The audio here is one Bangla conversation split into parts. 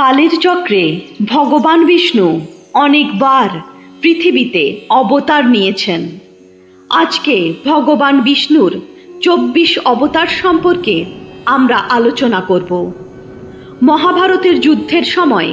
কালের চক্রে ভগবান বিষ্ণু অনেকবার পৃথিবীতে অবতার নিয়েছেন। আজকে ভগবান বিষ্ণুর চব্বিশ অবতার সম্পর্কে আমরা আলোচনা করব। মহাভারতের যুদ্ধের সময়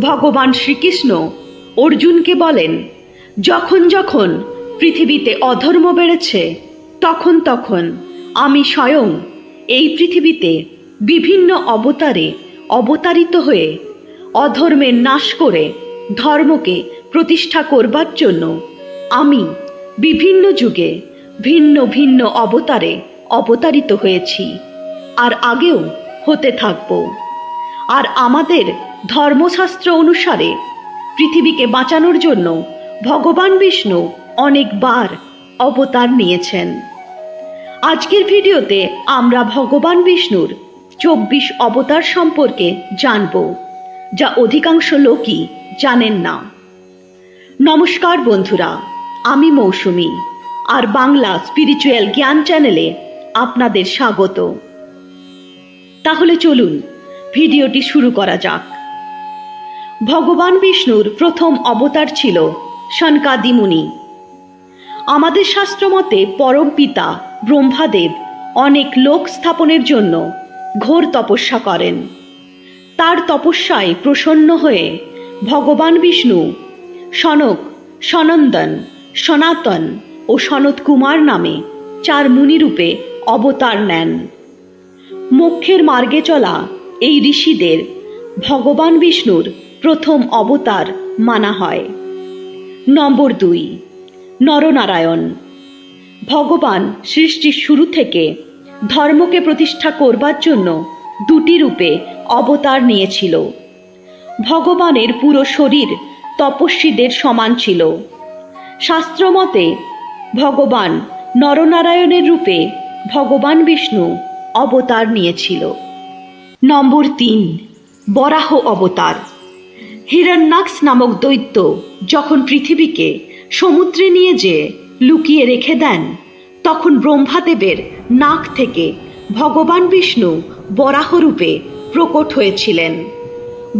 ভগবান শ্রীকৃষ্ণ অর্জুনকে বলেন, যখন যখন পৃথিবীতে অধর্ম বেড়েছে, তখন তখন আমি স্বয়ং এই পৃথিবীতে বিভিন্ন অবতারে অবতারিত হয়ে অধর্মের নাশ করে ধর্মকে প্রতিষ্ঠা করবার জন্য আমি বিভিন্ন যুগে ভিন্ন ভিন্ন অবতারে অবতারিত হয়েছি, আর আগেও হতে থাকব। আর আমাদের ধর্মশাস্ত্র অনুসারে পৃথিবীকে বাঁচানোর জন্য ভগবান বিষ্ণু অনেকবার অবতার নিয়েছেন। আজকের ভিডিওতে আমরা ভগবান বিষ্ণুর চব্বিশ অবতার সম্পর্কে জানব। যা অধিকাংশ লোকই জানেন না। নমস্কার বন্ধুরা, আমি মৌসুমি, আর বাংলা স্পিরিচুয়াল জ্ঞান চ্যানেলে আপনাদের স্বাগত। তাহলে চলুন, ভিডিওটি শুরু করা যাক। ভগবান বিষ্ণুর প্রথম অবতার ছিল শনকাদি মুনি আমাদের শাস্ত্রমতে পরম পিতা ব্রহ্মাদেব অনেক লোক স্থাপনের জন্য ঘোর তপস্যা করেন। তার তপস্যায় প্রসন্ন হয়ে ভগবান বিষ্ণু, সনক, সনন্দন, সনাতন ও সনত কুমার নামে চার মুনিরূপে অবতার নেন। মোক্ষের মার্গে চলা এই ঋষিদের ভগবান বিষ্ণুর প্রথম অবতার মানা হয়। নম্বর দুই, নরনারায়ণ। ভগবান সৃষ্টির শুরু থেকে ধর্মকে প্রতিষ্ঠা করবার জন্য দুটি রূপে অবতার নিয়েছিল। ভগবানের পুরো শরীর তপস্বীদের সমান ছিল। শাস্ত্রমতে, ভগবান নরনারায়ণের রূপে ভগবান বিষ্ণু অবতার নিয়েছিল। নম্বর তিন, বরাহ অবতার। হিরণ্যাক্স নামক দৈত্য যখন পৃথিবীকে সমুদ্রে নিয়ে যেয়ে লুকিয়ে রেখে দেন, তখন ব্রহ্মাদেবের নাক থেকে ভগবান বিষ্ণু বরাহরূপে প্রকট হয়েছিলেন।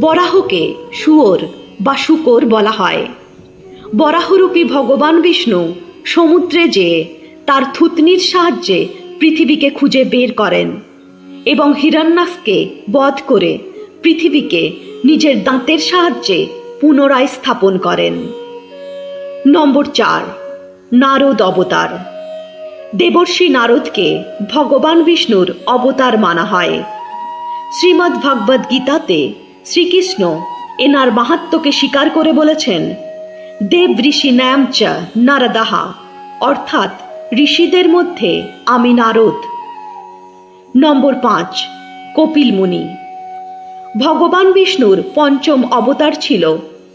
বরাহকে শুয়োর বা শুকর বলা হয়। বরাহরূপী ভগবান বিষ্ণু সমুদ্রে যেয়ে তার থুতনির সাহায্যে পৃথিবীকে খুঁজে বের করেন এবং হিরণ্যাসকে বধ করে পৃথিবীকে নিজের দাঁতের সাহায্যে পুনরায় স্থাপন করেন। নম্বর চার, নারদ অবতার। দেবর্ষী নারদকে ভগবান বিষ্ণুর অবতার মানা হয়। শ্রীমদ্ ভাগবত গীতাতে শ্রীকৃষ্ণ এনার মাহাত্ম্যকে স্বীকার করে বলেছেন, দেব ঋষি ন্যাম চ নারদাহা, অর্থাৎ ঋষিদের মধ্যে আমি নারদ। নম্বর পাঁচ, কপিল মুনি। ভগবান বিষ্ণুর পঞ্চম অবতার ছিল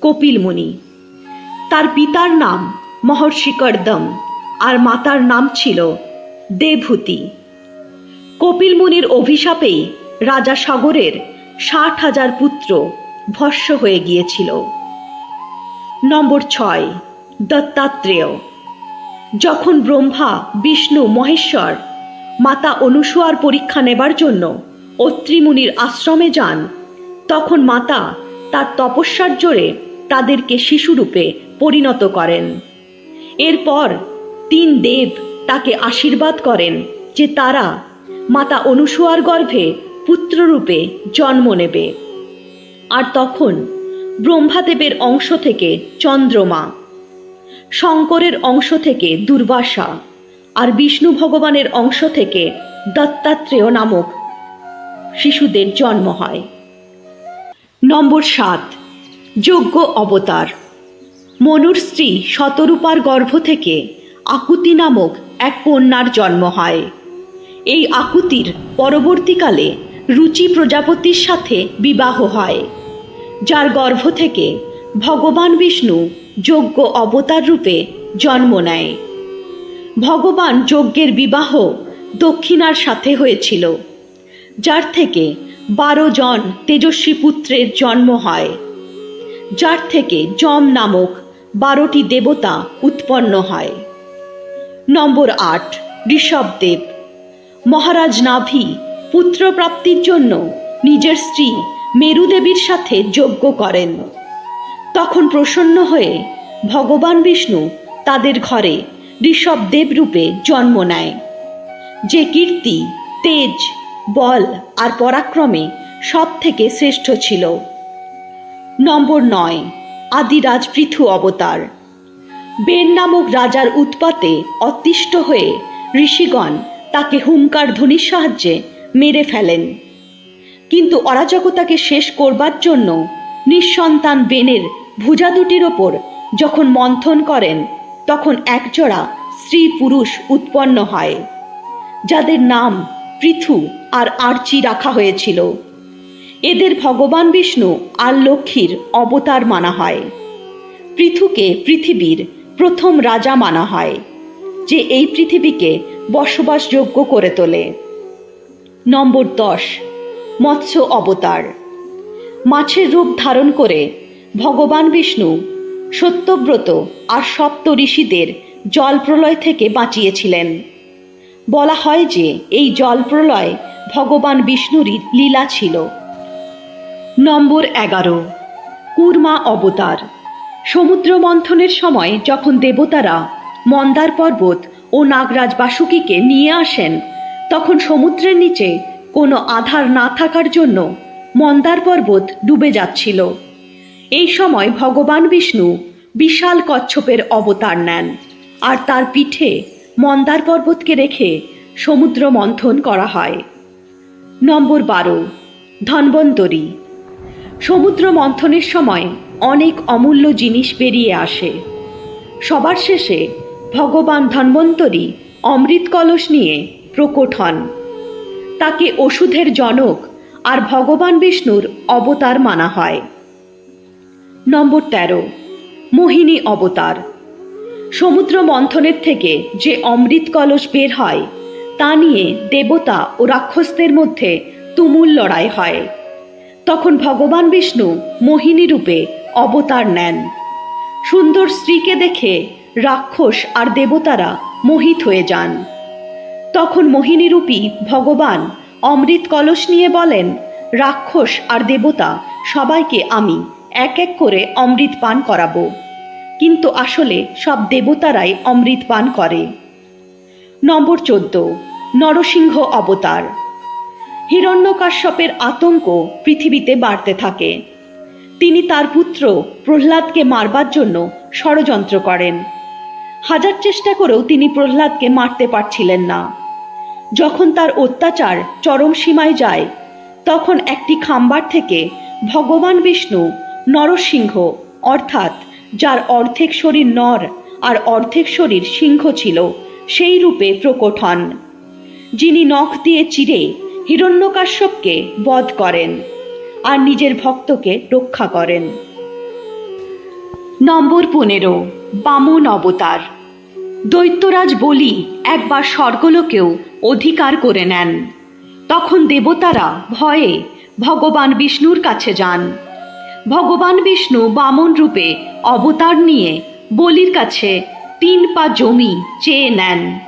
কপিল মুনি। তার পিতার নাম মহর্ষি কর্দম আর মাতার নাম ছিল দেভূতি কপিল মুনির অভিশাপেই রাজা সাগরের ষাট হাজার পুত্র ভস্য হয়ে গিয়েছিল। নম্বর ছয়, দত্তাত্রেয়। যখন ব্রহ্মা, বিষ্ণু, মহেশ্বর মাতা অনুসুয়ার পরীক্ষা নেবার জন্য অত্রিমুনির আশ্রমে যান, তখন মাতা তার তপস্যার জোরে তাদেরকে শিশুরূপে পরিণত করেন। এরপর তিন দেব তাকে আশীর্বাদ করেন যে তারা মাতা অনুসুয়ার গর্ভে পুত্ররূপে জন্ম নেবে। আর তখন ব্রহ্মাদেবের অংশ থেকে চন্দ্রমা, শঙ্করের অংশ থেকে দুর্বাসা, আর বিষ্ণু ভগবানের অংশ থেকে দত্তাত্রেয় নামক শিশুদের জন্ম হয়। নম্বর সাত যোগ্য অবতার। মনুর স্ত্রী শতরূপার গর্ভ থেকে আকুতি নামক এক কন্যার জন্ম হয়। এই আকুতির পরবর্তীকালে রুচি প্রজাপতির সাথে বিবাহ হয়, যার গর্ভ থেকে ভগবান বিষ্ণু যোগ্য অবতার রূপে জন্ম নেয়। ভগবান যজ্ঞের বিবাহ দক্ষিণার সাথে হয়েছিল, যার থেকে বারো জন তেজস্বী পুত্রের জন্ম হয়, যার থেকে যম নামক বারোটি দেবতা উৎপন্ন হয়। নম্বর আট ঋষভদেব মহারাজ নাভি, পুত্রপ্রাপ্তির জন্য নিজের স্ত্রী মেরুদেবীর সাথে যজ্ঞ করেন। তখন প্রসন্ন হয়ে ভগবান বিষ্ণু তাদের ঘরে ঋষভদেব রূপে জন্ম নেয়। যে কীর্তি, তেজ, বল আর পরাক্রমে সব থেকে শ্রেষ্ঠ ছিল। নম্বর নয়, আদিরাজ পৃথু অবতার। বেন নামক রাজার উৎপাতে অতিষ্ঠ হয়ে ঋষিগণ তাকে হুঙ্কার ধ্বনির সাহায্যে মেরে ফেলেন। কিন্তু অরাজকতাকে শেষ করবার জন্য নিঃসন্তান বেনের ভুজা দুটির ওপর যখন মন্থন করেন, তখন একজোড়া স্ত্রী পুরুষ উৎপন্ন হয়, যাদের নাম পৃথু আর আর্চি রাখা হয়েছিল। এদের ভগবান বিষ্ণু আর লক্ষ্মীর অবতার মানা হয়। পৃথুকে পৃথিবীর প্রথম রাজা মানা হয়, যে এই পৃথিবীকে বসবাসযোগ্য করে তোলে। নম্বর দশ, মৎস্য অবতার। মাছের রূপ ধারণ করে ভগবান বিষ্ণু সত্যব্রত আর সপ্ত ঋষিদের জলপ্রলয় থেকে বাঁচিয়েছিলেন। বলা হয় যে এই জলপ্রলয় ভগবান বিষ্ণুরই লীলা ছিল। নম্বর এগারো, কুর্মা অবতার। সমুদ্র মন্থনের সময় যখন দেবতারা মন্দার পর্বত ও নাগরাজ বাসুকীকে নিয়ে আসেন, তখন সমুদ্রের নিচে কোনো আধার না থাকার জন্য মন্দার পর্বত ডুবে যাচ্ছিল। এই সময় ভগবান বিষ্ণু বিশাল কচ্ছপের অবতার নেন আর তার পিঠে মন্দার পর্বতকে রেখে সমুদ্র মন্থন করা হয়। নম্বর বারো, ধন্বন্তরী সমুদ্র মন্থনের সময় অনেক অমূল্য জিনিস বেরিয়ে আসে। সবার শেষে ভগবান ধন্বন্তরী অমৃত কলস নিয়ে প্রকট হন। তাকে ওষুধের জনক আর ভগবান বিষ্ণুর অবতার মানা হয়। নম্বর তেরো, মোহিনী অবতার। সমুদ্র মন্থনের থেকে যে অমৃত কলস বের হয়, তা নিয়ে দেবতা ও রাক্ষসদের মধ্যে তুমুল লড়াই হয়। তখন ভগবান বিষ্ণু মোহিনী রূপে অবতার নেন। সুন্দর স্ত্রীকে দেখে রাক্ষস আর দেবতারা মোহিত হয়ে যান। তখন মোহিনীরূপী ভগবান অমৃত কলস নিয়ে বলেন, রাক্ষস আর দেবতা, সবাইকে আমি এক এক করে অমৃত পান করাবো। কিন্তু আসলে সব দেবতারাই অমৃত পান করে। নম্বর চোদ্দ, নরসিংহ অবতার। হিরণ্যকাশ্যপের আতঙ্ক পৃথিবীতে বাড়তে থাকে। তিনি তার পুত্র প্রহ্লাদকে মারবার জন্য ষড়যন্ত্র করেন। হাজার চেষ্টা করেও তিনি প্রহ্লাদকে মারতে পারছিলেন না। যখন তার অত্যাচার চরম সীমায় যায়, তখন একটি খাম্বার থেকে ভগবান বিষ্ণু নরসিংহ, অর্থাৎ যার অর্ধেক শরীর নর আর অর্ধেক শরীর সিংহ ছিল, সেই রূপে প্রকট হন। যিনি নখ দিয়ে চিরে হিরণ্যকাশ্যপকে বধ করেন আর নিজের ভক্তকে রক্ষা করেন। নম্বর পনেরো, বামন অবতার। দৈত্যরাজ বলি একবার স্বর্গলোকেও অধিকার করে নেন। তখন দেবতারা ভয়ে ভগবান বিষ্ণুর কাছে যান। ভগবান বিষ্ণু বামন রূপে অবতার নিয়ে বলির কাছে তিন পা জমি চেয়ে নেন।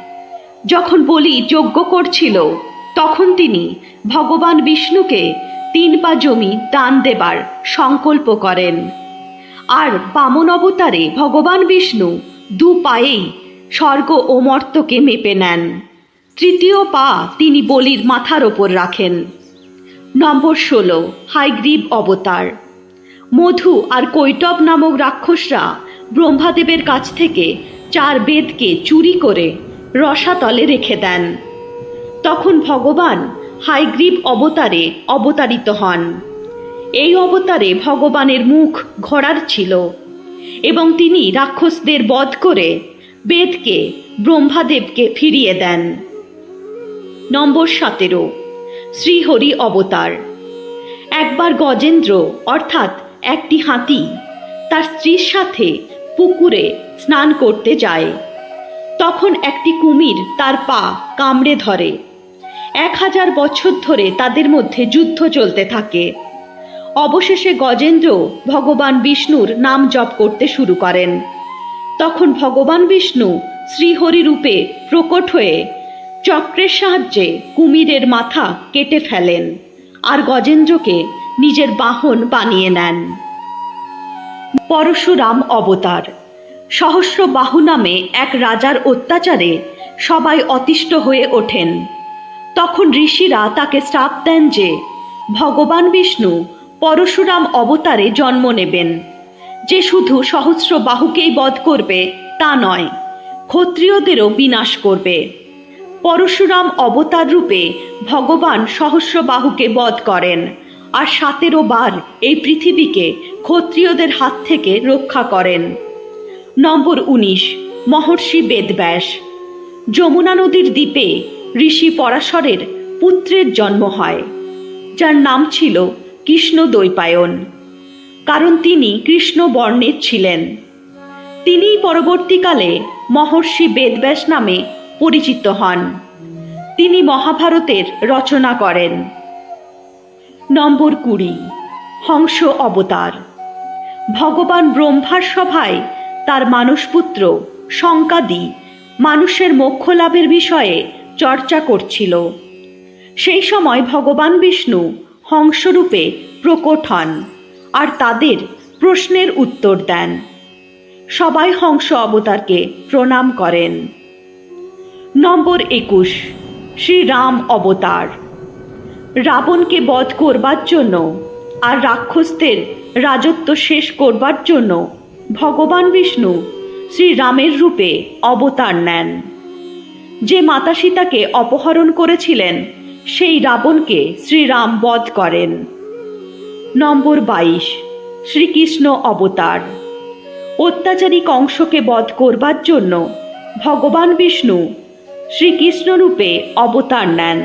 যখন বলি যজ্ঞ করছিল তখন তিনি ভগবান বিষ্ণুকে তিন পা জমি দান দেবার সংকল্প করেন। আর বামন অবতারে ভগবান বিষ্ণু দু পায়েই স্বর্গ ও মর্তকে মেপে নেন। তৃতীয় পা তিনি বলির মাথার ওপর রাখেন। নম্বর ষোলো, হাইগ্রীব অবতার। মধু আর কৈটব নামক রাক্ষসরা ব্রহ্মাদেবের কাছ থেকে চার বেদকে চুরি করে রসাতলে রেখে দেন। তখন ভগবান হাইগ্রীব অবতারে অবতারিত হন। এই অবতারে ভগবানের মুখ ঘোড়ার ছিল এবং তিনি রাক্ষসদের বধ করে বেদকে, ব্রহ্মাদেবকে ফিরিয়ে দেন। নম্বর সতেরো, শ্রীহরি অবতার। একবার গজেন্দ্র, অর্থাৎ একটি হাতি, তার স্ত্রীর সাথে পুকুরে স্নান করতে যায়। তখন একটি কুমির তার পা কামড়ে ধরে। এক হাজার বছর ধরে তাদের মধ্যে যুদ্ধ চলতে থাকে। অবশেষে গজেন্দ্র ভগবান বিষ্ণুর নাম জপ করতে শুরু করেন। তখন ভগবান বিষ্ণু শ্রীহরি রূপে প্রকট হয়ে চক্রের সাহায্যে কুমিরের মাথা কেটে ফেলেন আর গজেন্দ্রকে নিজের বাহন বানিয়ে নেন। পরশুরাম অবতার। সহস্র বাহু নামে এক রাজার অত্যাচারে সবাই অতিষ্ঠ হয়ে ওঠেন। তখন ঋষিরা তাকে শ্রাপ দেন যে, ভগবান বিষ্ণু, পরশুরাম অবতারে জন্ম নেবেন। যে শুধু সহস্র বাহুকেই বধ করবে, তা নয়, ক্ষত্রিয়দেরও বিনাশ করবে। পরশুরাম অবতার রূপে ভগবান সহস্র বাহুকে বধ করেন, আর সতেরো বার এই পৃথিবীকে ক্ষত্রিয়দের হাত থেকে রক্ষা করেন। নম্বর উনিশ, মহর্ষি বেদব্যাস। যমুনা নদীর দ্বীপে ঋষি পরাশরের পুত্রের জন্ম হয়, যার নাম ছিল কৃষ্ণ দৈপায়ন কারণ তিনি কৃষ্ণ বর্ণের ছিলেন। তিনিই পরবর্তীকালে মহর্ষি বেদব্যাস নামে পরিচিত হন। তিনি মহাভারতের রচনা করেন। নম্বর কুড়ি, হংস অবতার। ভগবান ব্রহ্মার সভায় তার মানসপুত্র শঙ্কাদি মানুষের মোক্ষ লাভের বিষয়ে চর্চা করছিল। সেই সময় ভগবান বিষ্ণু হংসরূপে প্রকট হন আর তাদের প্রশ্নের উত্তর দেন। সবাই হংস অবতারকে প্রণাম করেন। নম্বর একুশ, শ্রীরাম অবতার। রাবণকে বধ করবার জন্য আর রাক্ষসদের রাজত্ব শেষ করবার জন্য ভগবান বিষ্ণু শ্রীরামের রূপে অবতার নেন। যে মাতা সীতাকে অপহরণ করেছিলেন, সেই রাবণকে শ্রীরাম বধ করেন। নম্বর বাইশ, শ্রীকৃষ্ণ অবতার। অত্যাচারী কংসকে বধ করবার জন্য ভগবান বিষ্ণু শ্রীকৃষ্ণ রূপে অবতার নেন।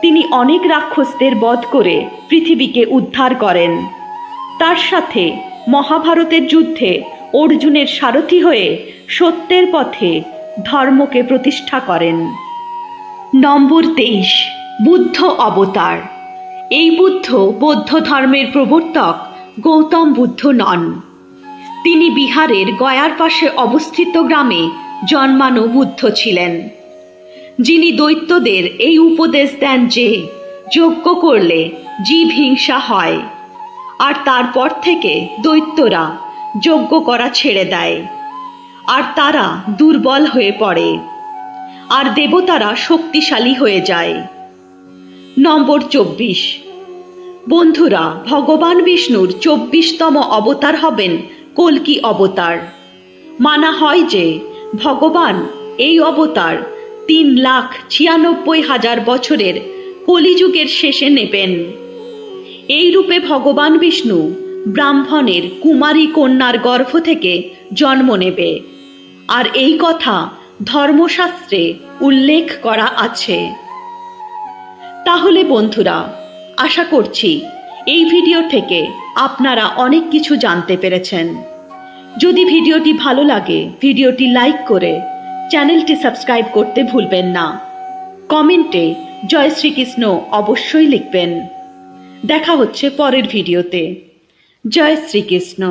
তিনি অনেক রাক্ষসদের বধ করে পৃথিবীকে উদ্ধার করেন। তার সাথে মহাভারতের যুদ্ধে অর্জুনের সারথি হয়ে সত্যের পথে ধর্মকে প্রতিষ্ঠা করেন। নম্বর তেইশ, বুদ্ধ অবতার। এই বুদ্ধ বৌদ্ধ ধর্মের প্রবর্তক গৌতম বুদ্ধ নন। তিনি বিহারের গয়ার পাশে অবস্থিত গ্রামে জন্মানো বুদ্ধ ছিলেন। যিনি দৈত্যদের এই উপদেশ দেন যে, যজ্ঞ করলে জীব হিংসা হয়, আর তারপর থেকে দৈত্যরা যজ্ঞ করা ছেড়ে দেয়। আর তারা দুর্বল হয়ে পড়ে। আর দেবতারা শক্তিশালী হয়ে যায়। নম্বর চব্বিশ। বন্ধুরা, ভগবান বিষ্ণুর চব্বিশতম অবতার হবেন কল্কি অবতার। মানা হয় যে, ভগবান এই অবতার তিন লাখ ছিয়ানব্বই হাজার বছরের কলিযুগের শেষে নেবেন। এই রূপে ভগবান বিষ্ণু ব্রাহ্মণের কুমারী কন্যার গর্ভ থেকে জন্ম নেবে। আর এই কথা ধর্মশাস্ত্রে উল্লেখ করা আছে। তাহলে বন্ধুরা, আশা করছি এই ভিডিও থেকে আপনারা অনেক কিছু জানতে পেরেছেন। যদি ভিডিওটি ভালো লাগে, ভিডিওটি লাইক করে চ্যানেলটি সাবস্ক্রাইব করতে ভুলবেন না। কমেন্টে জয় শ্রীকৃষ্ণ অবশ্যই লিখবেন। দেখা হচ্ছে পরের ভিডিওতে। জয় শ্রীকৃষ্ণ